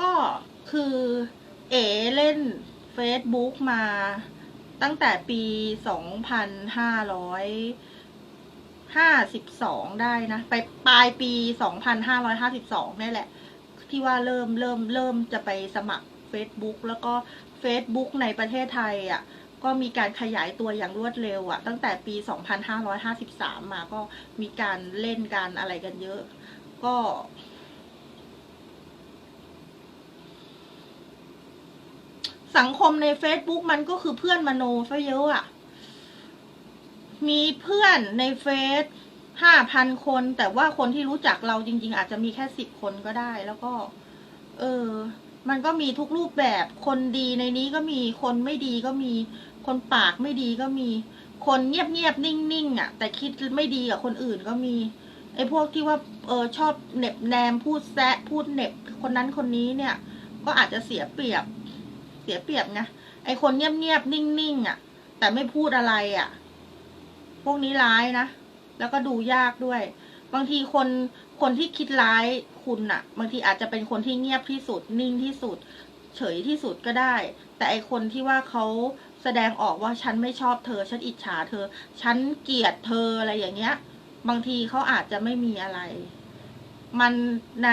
ก็คือเอเล่น Facebook มาตั้งแต่ปี 2552 ได้นะ ไปปลายปี 2552 นี่แหละ ที่ว่าเริ่มเริ่มเริ่มจะไปสมัคร Facebook แล้วก็ Facebook ในประเทศไทยอะก็มีการขยายตัวอย่างรวดเร็วอะ ตั้งแต่ปี 2553 มาก็มีการเล่นการอะไรกันเยอะ ก็ สังคมใน Facebook มันก็คือเพื่อนมโนซะเยอะอะมีเพื่อนในเฟซห้าพันคน แต่ว่าคนที่รู้จักเราจริง ๆ อาจจะมีแค่สิบคนก็ได้ แล้วก็ เออ มันก็มีทุกรูปแบบ คนดีในนี้ก็มี คนไม่ดีก็มี คนปากไม่ดีก็มี คนเงียบเงียบๆนิ่งๆอะ แต่คิดไม่ดีกับคนอื่นก็มี ไอ้พวกที่ว่า เออ ชอบเน็บแนมพูดแซะพูดเน็บคนนั้นคนนี้เนี่ย ก็อาจจะเสียเปรียบ เสียเปรียบไงไอคนเงียบๆนิ่งๆอะ แต่ไม่พูดอะไรอะ พวกนี้ร้ายนะ แล้วก็ดูยากด้วย บางทีคนคนที่คิดร้ายคุณน่ะ บางทีอาจจะเป็นคนที่เงียบที่สุด นิ่งที่สุด เฉยที่สุดก็ได้ แต่ไอคนที่ว่าเขาแสดงออกว่าฉันไม่ชอบเธอ ฉันอิจฉาเธอ ฉันเกลียดเธออะไรอย่างเงี้ย บางทีเขาอาจจะไม่มีอะไร มันใน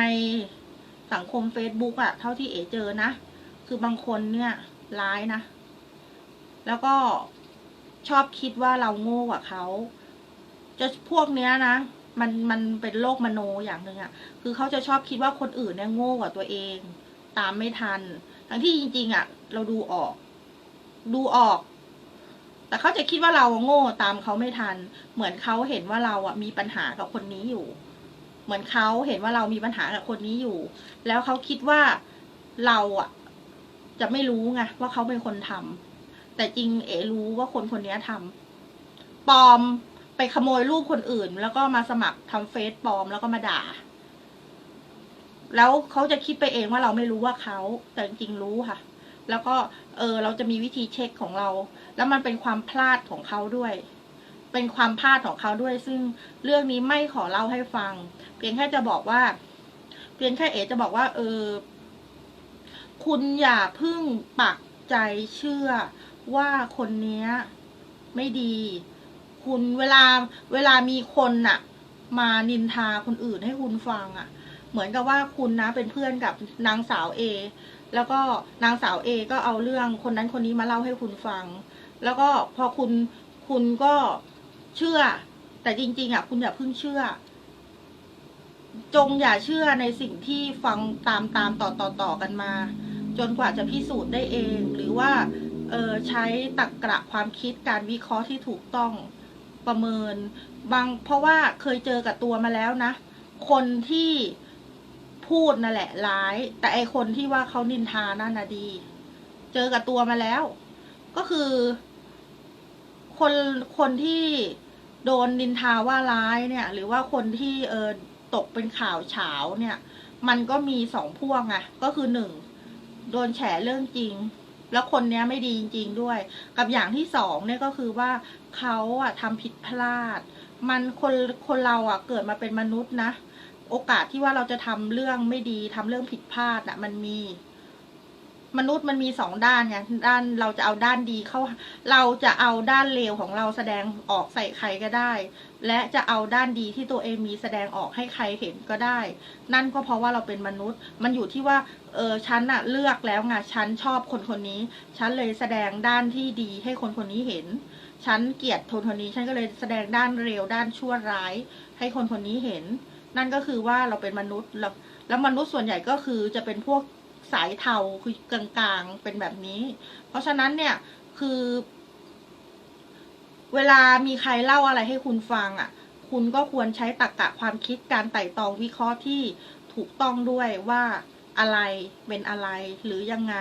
สังคม Facebook อะเท่าที่เอเจอนะ คือบางคนเนี่ยร้ายนะ แล้วก็ชอบคิดว่าเราโง่กว่าเขา จะพวกเนี้ยนะ มันมันเป็นโลกมโนอย่างหนึ่งอะคือเขาจะชอบคิดว่าคนอื่นเนี่ยโง่กว่าตัวเอง ตามไม่ทัน ทั้งที่จริง ๆอะเราดูออก ดูออก แต่เขาจะคิดว่าเราโง่ตามเขาไม่ทัน เหมือนเขาเห็นว่าเราอะมีปัญหากับคนนี้อยู่ เหมือนเขาเห็นว่าเรามีปัญหากับคนนี้อยู่ แล้วเขาคิดว่าเราอะ จะไม่รู้ไงว่าเขาเป็นคนทำแต่จริงเอรู้ว่าคนคนนี้ทำปลอมไปขโมยรูปคนอื่น แล้วก็มาสมัครทำเฟซปลอมแล้วก็มาด่า แล้วเขาจะคิดไปเองว่าเราไม่รู้ว่าเขาแต่จริงรู้ค่ะ แล้วก็เออเราจะมีวิธีเช็คของเรา แล้วมันเป็นความพลาดของเขาด้วย เป็นความพลาดของเขาด้วย ซึ่งเรื่องนี้ไม่ขอเล่าให้ฟัง เพียงแค่จะบอกว่า เพียงแค่เอจะบอกว่า เออ คุณอย่าพึ่งปักใจเชื่อว่าคนเนี้ย ไม่ดี คุณเวลาเวลามีคนน่ะ มานินทาคนอื่นให้คุณฟังอะ เหมือนกับว่าคุณนะเป็นเพื่อนกับนางสาวเอแล้วก็นางสาวเอก็เอาเรื่องคนนั้นคนนี้มาเล่าให้คุณฟัง แล้วก็พอคุณคุณก็เชื่อ แต่จริง ๆอะคุณอย่าเพิ่งเชื่อ จงอย่าเชื่อในสิ่งที่ฟังตามตามต่อต่อต่อกันมา จนกว่าจะพิสูจน์ได้เอง หรือว่าเออใช้ตรรกะความคิดการวิเคราะห์ที่ถูกต้องประเมิน บางเพราะว่าเคยเจอกับตัวมาแล้วนะ คนที่พูดนั่นแหละร้าย แต่ไอคนที่ว่าเขานินทานั่นนะดี เจอกับตัวมาแล้ว ก็คือ คนคนที่โดนนินทาว่าร้ายเนี่ย หรือว่าคนที่เออตกเป็นข่าวเฉาเนี่ย มันก็มีสองพวกไงก็คือหนึ่ง โดนแฉเรื่องจริง แล้วคนเนี้ยไม่ดีจริง ๆด้วย กับอย่างที่สองเนี่ยก็คือว่าเขาอะทำผิดพลาด มันคนคนเราอะเกิดมาเป็นมนุษย์นะ โอกาสที่ว่าเราจะทำเรื่องไม่ดีทำเรื่องผิดพลาดอะมันมี มนุษย์มันมีสองด้านไงด้านเราจะเอาด้านดีเข้า เราจะเอาด้านเลวของเราแสดงออกใส่ใครก็ได้ และจะเอาด้านดีที่ตัวเองมีแสดงออกให้ใครเห็นก็ได้ นั่นก็เพราะว่าเราเป็นมนุษย์ มันอยู่ที่ว่าเออฉันอะเลือกแล้วไงฉันชอบคนคนนี้ ฉันเลยแสดงด้านที่ดีให้คนคนนี้เห็น ฉันเกลียดคนคนนี้ ฉันก็เลยแสดงด้านเร็วด้านชั่วร้าย ให้คนคนนี้เห็น นั่นก็คือว่าเราเป็นมนุษย์แล้วแล้วมนุษย์ส่วนใหญ่ก็คือจะเป็นพวก สายเทาคือกลางๆเป็นแบบนี้ เพราะฉะนั้นเนี่ยคือ เวลามีใครเล่าอะไรให้คุณฟังอะ คุณก็ควรใช้ตรรกะความคิดการไต่ตองวิเคราะห์ที่ถูกต้องด้วยว่าอะไรเป็นอะไรหรือยังไง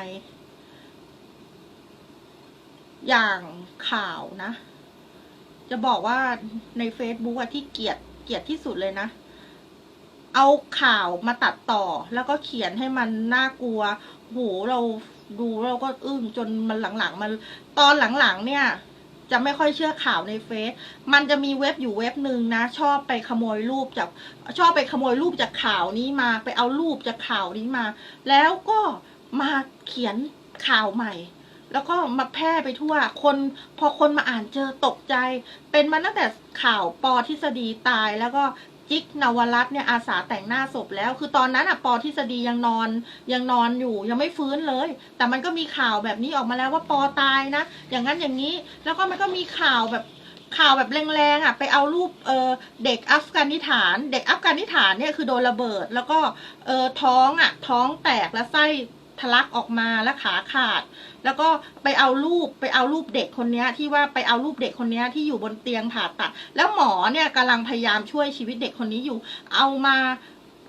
อย่างข่าวนะ จะบอกว่าใน Facebook อะที่เกลียดเกลียดที่สุดเลยนะ เอาข่าวมาตัดต่อ แล้วก็เขียนให้มันน่ากลัวโหเราดูเราก็อึ้งจนมันหลังๆมันตอนหลังๆเนี่ย จะไม่ค่อยเชื่อข่าวในเฟซมันจะมีเว็บอยู่เว็บหนึ่งนะ ชอบไปขโมยรูปจากชอบไปขโมยรูปจากข่าวนี้มา ไปเอารูปจากข่าวนี้มา แล้วก็มาเขียนข่าวใหม่ แล้วก็มาแพร่ไปทั่วคนพอคนมาอ่านเจอตกใจ เป็นมาตั้งแต่ข่าวปอทฤษฎีตายแล้วก็ จิ๊กนวรัตน์เนี่ยอาสาแต่งหน้าศพแล้ว คือตอนนั้นอะปอทฤษฎียังนอนยังนอนอยู่ยังไม่ฟื้นเลย แต่มันก็มีข่าวแบบนี้ออกมาแล้วว่าปอตายนะ อย่างนั้นอย่างนี้แล้วก็มันก็มีข่าวแบบข่าวแบบแรงๆอะไปเอารูปเออเด็กอัฟกานิสถาน เด็กอัฟกานิสถานเนี่ยคือโดนระเบิด แล้วก็เออท้องอะท้องแตกแล้วไส้ ทะลักออกมาแล้วขาขาด แล้วก็ไปเอารูปไปเอารูปเด็กคนนี้ที่ว่าไปเอารูปเด็กคนนี้ที่อยู่บนเตียงผ่าตัด แล้วหมอเนี่ยกำลังพยายามช่วยชีวิตเด็กคนนี้อยู่ เอามา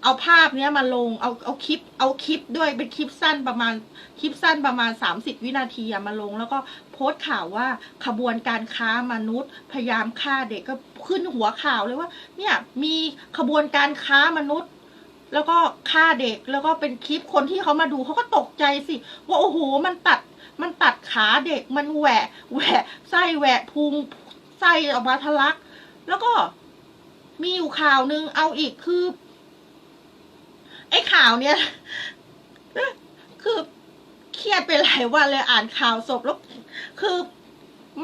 เอาภาพเนี้ยมาลงเอาเอาคลิปเอาคลิปด้วยเป็นคลิปสั้นประมาณคลิปสั้นประมาณ 30 วินาทีมาลง แล้วก็โพสต์ข่าวว่าขบวนการค้ามนุษย์ พยายามฆ่าเด็กก็ขึ้นหัวข่าวเลยว่าเนี่ยมีขบวนการค้ามนุษย์ แล้วก็ฆ่าเด็กแล้วก็เป็นคลิปคนที่เขามาดูเขาก็ตกใจสิ ว่าโอ้โหมันตัดมันตัดขาเด็กมันแหวะแหวะไส้แหวะพุงไส้ออกมาทะลัก แล้วก็มีอยู่ข่าวนึงเอาอีกคือ ไอ้ข่าวเนี้ยคือเครียดไปหลายวันเลยอ่านข่าวศพแล้วคือ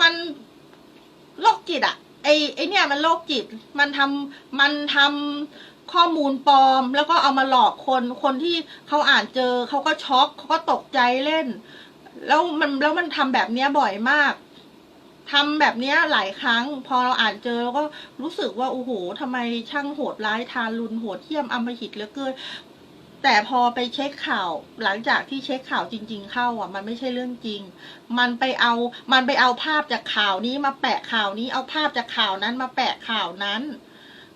มันโรคจิตอะไอไอเนี่ยมันโรคจิต มันทำมันทำ ข้อมูลปลอม แล้วก็เอามาหลอกคน คนที่เขาอ่านเจอเขาก็ช็อกเขาก็ตกใจเล่น แล้วมันแล้วมันทำแบบเนี้ยบ่อยมากทำแบบเนี้ยหลายครั้ง พอเราอ่านเจอแล้วก็รู้สึกว่าโอ้โหทำไมช่างโหดร้ายทารุณโหดเหี้ยมอำมหิตเหลือเกินแต่พอไปเช็คข่าวหลังจากที่เช็คข่าวจริง ๆ เข้าอะ มันไม่ใช่เรื่องจริง มันไปเอา มันไปเอาภาพจากข่าวนี้มาแปะข่าวนี้ เอาภาพจากข่าวนั้นมาแปะข่าวนั้น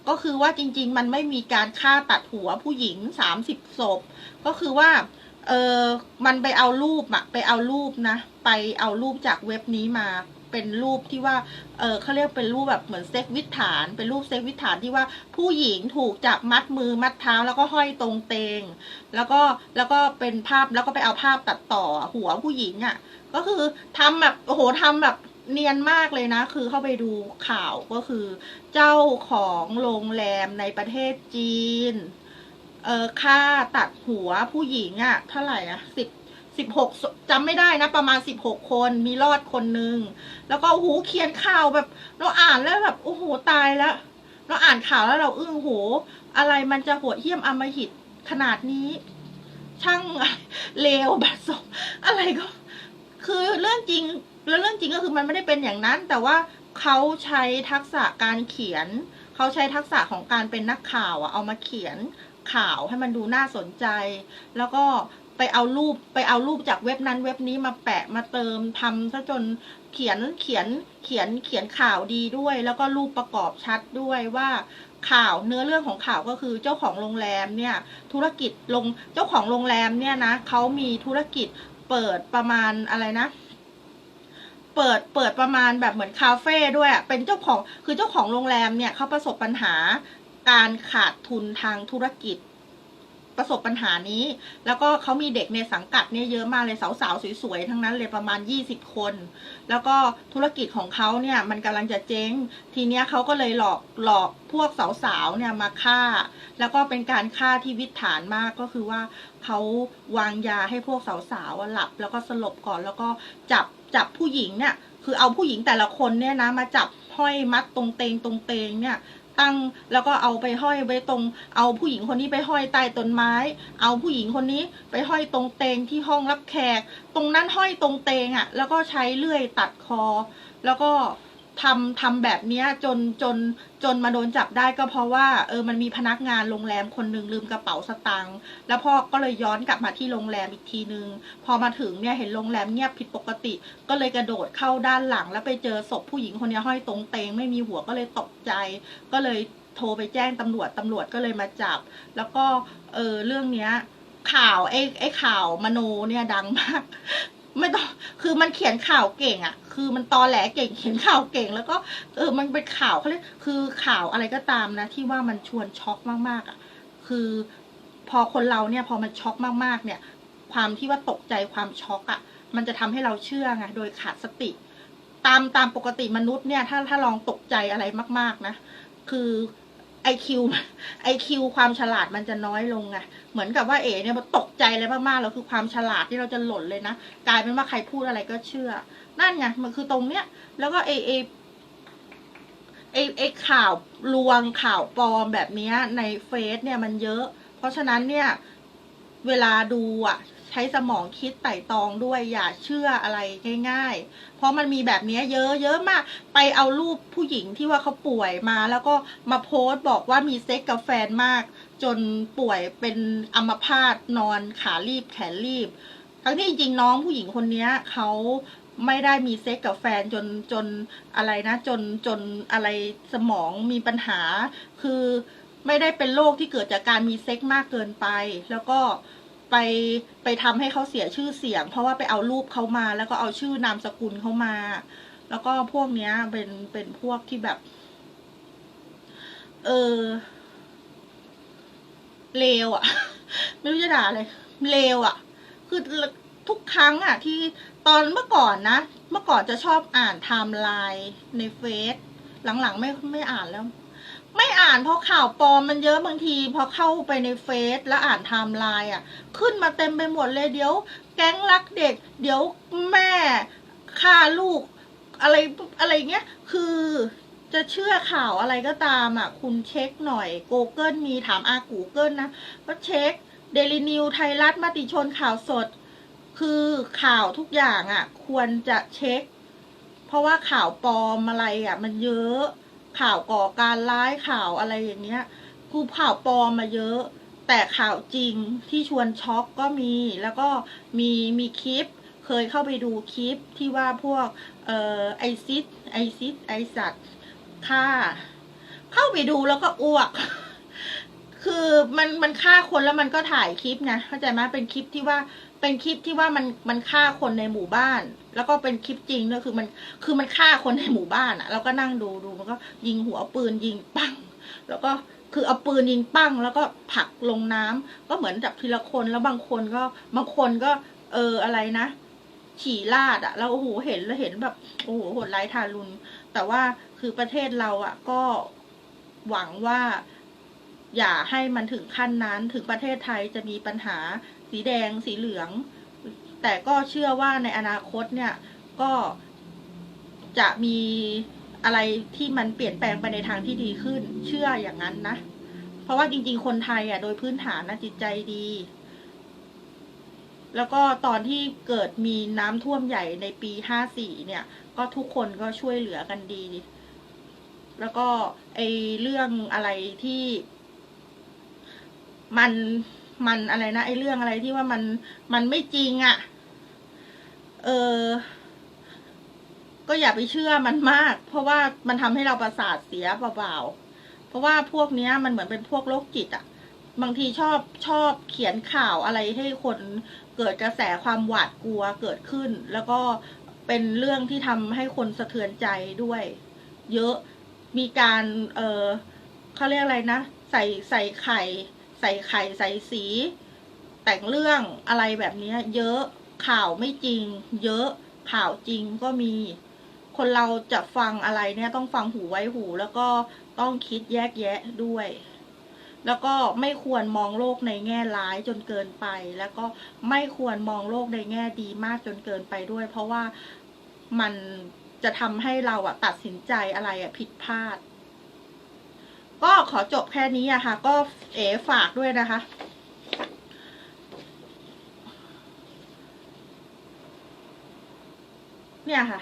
ก็คือว่าจริง ๆ มันไม่มีการฆ่าตัดหัวผู้หญิงสามสิบศพ ก็คือว่า เออมันไปเอารูปอะไปเอารูปนะ ไปเอารูปจากเว็บนี้มาเป็นรูปที่ว่า เออเขาเรียกเป็นรูปแบบเหมือนเซ็กวิถฐาน เป็นรูปเซ็กวิถฐานที่ว่าผู้หญิงถูกจับมัดมือมัดเท้าแล้วก็ห้อยตรงเตง แล้วก็แล้วก็เป็นภาพแล้วก็ไปเอาภาพตัดต่อหัวผู้หญิงอะ่ะ ก็คือทำแบบโอ้โหทำแบบ เนียนมากเลยนะ คือเข้าไปดูข่าวก็คือ เจ้าของโรงแรมในประเทศจีน เออค่าตัดหัวผู้หญิงอะ่ะ เท่าไหร่อะสิบสิบหกจำไม่ได้นะ ประมาณสิบหกคนมีรอดคนนึง แล้วก็โอ้โหเขียนข่าวแบบ เราอ่านแล้วแบบโอ้โหตายแล้ว เราอ่านข่าวแล้วเราอึ้งโห อะไรมันจะโหดเหี้ยมอำมหิตขนาดนี้ ช่างเลวแบบสมอะไรก็ คือเรื่องจริง แล้วเรื่องจริงก็คือมันไม่ได้เป็นอย่างนั้น แต่ว่าเขาใช้ทักษะการเขียน เขาใช้ทักษะของการเป็นนักข่าวอะเอามาเขียนข่าวให้มันดูน่าสนใจ แล้วก็ไปเอารูปไปเอารูปจากเว็บนั้นเว็บนี้มาแปะมาเติมทำซะจนเขียนเขียนเขียนเขียนข่าวดีด้วย แล้วก็รูปประกอบชัดด้วยว่าข่าวเนื้อเรื่องของข่าวก็คือเจ้าของโรงแรมเนี่ยธุรกิจลงเจ้าของโรงแรมเนี่ยนะเขามีธุรกิจเปิดประมาณอะไรนะ เปิดเปิดประมาณแบบเหมือนคาเฟ่ด้วยเป็นเจ้าของคือเจ้าของโรงแรมเนี่ยเขาประสบปัญหาการขาดทุนทางธุรกิจ ประสบปัญหานี้ แล้วก็เขามีเด็กในสังกัดเนี่ยเยอะมากเลยสาวๆสวยๆทั้งนั้นเลยประมาณยี่สิบคน แล้วก็ธุรกิจของเขาเนี่ยมันกำลังจะเจ๊ง ทีเนี้ยเขาก็เลยหลอกหลอกพวกสาวๆเนี่ยมาฆ่า แล้วก็เป็นการฆ่าที่วิถฐานมากก็คือว่าเขาวางยาให้พวกสาวๆหลับ แล้วก็สลบก่อนแล้วก็จับ จับผู้หญิงเนี่ย คือเอาผู้หญิงแต่ละคนเนี่ยนะ มาจับห้อยมัดตรงเตงตรงเตงเนี่ยตั้งแล้วก็เอาไปห้อยไว้ตรง เอาผู้หญิงคนนี้ไปห้อยใต้ต้นไม้ เอาผู้หญิงคนนี้ไปห้อยตรงเตงที่ห้องรับแขก ตรงนั้นห้อยตรงเตงอะ่ะ แล้วก็ใช้เลื่อยตัดคอ แล้วก็ ทำทำแบบเนี้ยจนจนจนมาโดนจับได้ก็เพราะว่าเออมันมีพนักงานโรงแรมคนหนึ่งลืมกระเป๋าสตางค์แล้วพ่อก็เลยย้อนกลับมาที่โรงแรมอีกทีนึง พอมาถึงเนี่ยเห็นโรงแรมเงียบผิดปกติ ก็เลยกระโดดเข้าด้านหลัง แล้วไปเจอศพผู้หญิงคนนี้ห้อยตรงเตงไม่มีหัวก็เลยตกใจ ก็เลยโทรไปแจ้งตำรวจตำรวจก็เลยมาจับ แล้วก็เออเรื่องเนี้ยข่าวไอ้ไอ้ข่าวมโนเนี่ยดังมาก ไม่ต้องคือมันเขียนข่าวเก่งอะ่ะ คือมันตอแหลเก่งเขียนข่าวเก่ง แล้วก็เออมันเป็นข่าวเขาเรียกคือข่าวอะไรก็ตามนะ ที่ว่ามันชวนช็อกมากๆอะ่ะ คือพอคนเราเนี่ยพอมันช็อกมากๆ เนี่ย ความที่ว่าตกใจความช็อกอะ่ะ มันจะทำให้เราเชื่อไงโดยขาดสติ ตามตามปกติมนุษย์เนี่ย ถ้าถ้าลองตกใจอะไรมาก ๆนะคือ ไอคิวไอคิวความฉลาดมันจะน้อยลงไงเหมือนกับว่าเอ๋เนี่ยมันตกใจอะไรมากๆแล้วคือความฉลาดที่เราจะหล่นเลยนะกลายเป็นว่าใครพูดอะไรก็เชื่อ นั่นไงมันคือตรงเนี้ย แล้วก็ไอไอไอไอข่าวลวงข่าวปลอมแบบเนี้ยในเฟซเนี่ยมันเยอะ เพราะฉะนั้นเนี่ย เวลาดูอะ ใช้สมองคิดไต่ตองด้วยอย่าเชื่ออะไรง่าย ๆ เพราะมันมีแบบนี้เยอะเยอะมาก ไปเอารูปผู้หญิงที่ว่าเขาป่วยมา แล้วก็มาโพสต์บอกว่ามีเซ็กกับแฟนมาก จนป่วยเป็นอัมพาตนอนขารีบแขนรีบ ทั้งที่จริงน้องผู้หญิงคนนี้เขาไม่ได้มีเซ็กกับแฟนจนจนอะไรนะจนจนอะไรสมองมีปัญหา คือไม่ได้เป็นโรคที่เกิดจากการมีเซ็กมากเกินไป แล้วก็ ไปไปทำให้เขาเสียชื่อเสียง เพราะว่าไปเอารูปเขามา แล้วก็เอาชื่อนามสกุลเขามา แล้วก็พวกเนี้ยเป็นเป็นพวกที่แบบ เออเลวอะ่ะ ไม่รู้จะด่าเลยเลวอะ่ะ คือทุกครั้งอะ่ะ ที่ตอนเมื่อก่อนนะ เมื่อก่อนจะชอบอ่านไทม์ไลน์ในเฟซหลังๆไม่ไม่อ่านแล้ว ไม่อ่านเพราะข่าวปลอมมันเยอะบางทีพอเข้าไปในเฟซแล้วอ่านไทม์ไลน์อะ ขึ้นมาเต็มไปหมดเลยเดี๋ยว แก๊งรักเด็ก เดี๋ยวแม่ฆ่าลูกอะไรอะไรเงี้ย คือจะเชื่อข่าวอะไรก็ตามอะ คุณเช็คหน่อย Google มีถามอากูเกิลนะ ก็เช็คเดลินิวไทยรัฐมติชนข่าวสด คือข่าวทุกอย่างอะ ควรจะเช็ค เพราะว่าข่าวปลอมอะไรอะ มันเยอะ ข่าวก่อการร้ายข่าวอะไรอย่างเงี้ยกูข่าวปลอมมาเยอะ แต่ข่าวจริงที่ชวนช็อกก็มีแล้วก็มีมีคลิป เคยเข้าไปดูคลิปที่ว่าพวกเอ่อไอซิดไอซิดไอสัตว์ฆ่า เข้าไปดูแล้วก็อ้วก คือมันมันฆ่าคนแล้วมันก็ถ่ายคลิปไงเข้าใจไหมเป็นคลิปที่ว่า เป็นคลิปที่ว่ามันมันฆ่าคนในหมู่บ้าน แล้วก็เป็นคลิปจริงด้วยคือมันคือมันฆ่าคนในหมู่บ้านอะแล้วก็นั่งดูดูมันก็ยิงหัวปืนยิงปัง แล้วก็คือเอาปืนยิงปั้ง แล้วก็ผลักลงน้ำก็เหมือนจับทีละคนแล้วบางคนก็บางคนก็ เอออะไรนะฉี่ลาดอะแล้วโอ้โหเห็นแล้วเห็นแบบโอ้โหโหดร้ายทารุณแต่ว่าคือประเทศเราอะ ก็หวังว่าอย่าให้มันถึงขั้นนั้นถึงประเทศไทยจะมีปัญหา สีแดงสีเหลือง แต่ก็เชื่อว่าในอนาคตเนี่ยก็จะมีอะไรที่มันเปลี่ยนแปลงไปในทางที่ดีขึ้น เชื่ออย่างนั้นนะ เพราะว่าจริง ๆ คนไทยอะ โดยพื้นฐานนะจิตใจดี แล้วก็ตอนที่เกิดมีน้ำท่วมใหญ่ในปีห้าสี่เนี่ย ก็ทุกคนก็ช่วยเหลือกันดี แล้วก็ไอเรื่องอะไรที่มัน มันอะไรนะไอ้เรื่องอะไรที่ว่ามันมันไม่จริงอะ่ะ เออ ก็อย่าไปเชื่อมันมาก เพราะว่ามันทำให้เราประสาทเสียเปล่าๆ เพราะว่าพวกเนี้ย มันเหมือนเป็นพวกโรคจิตอะ่ะ บางทีชอบชอบเขียนข่าวอะไรให้คนเกิดกระแสความหวาดกลัวเกิดขึ้น แล้วก็เป็นเรื่องที่ทำให้คนสะเทือนใจด้วย เยอะมีการ เออเขาเรียกอะไรนะ ใส่ใส่ไข่ ใส่ไข่ใส่สี แต่งเรื่องอะไรแบบนี้เยอะข่าวไม่จริง เยอะข่าวจริงก็มี คนเราจะฟังอะไรเนี่ยต้องฟังหูไว้หู แล้วก็ต้องคิดแยกแยะด้วย แล้วก็ไม่ควรมองโลกในแง่ร้ายจนเกินไป แล้วก็ไม่ควรมองโลกในแง่ดีมากจนเกินไปด้วย เพราะว่ามันจะทำให้เราอะตัดสินใจอะไรอะผิดพลาด ก็ขอจบแค่นี้อะค่ะ ก็เอ๋ฝากด้วยนะคะเนี่ยค่ะ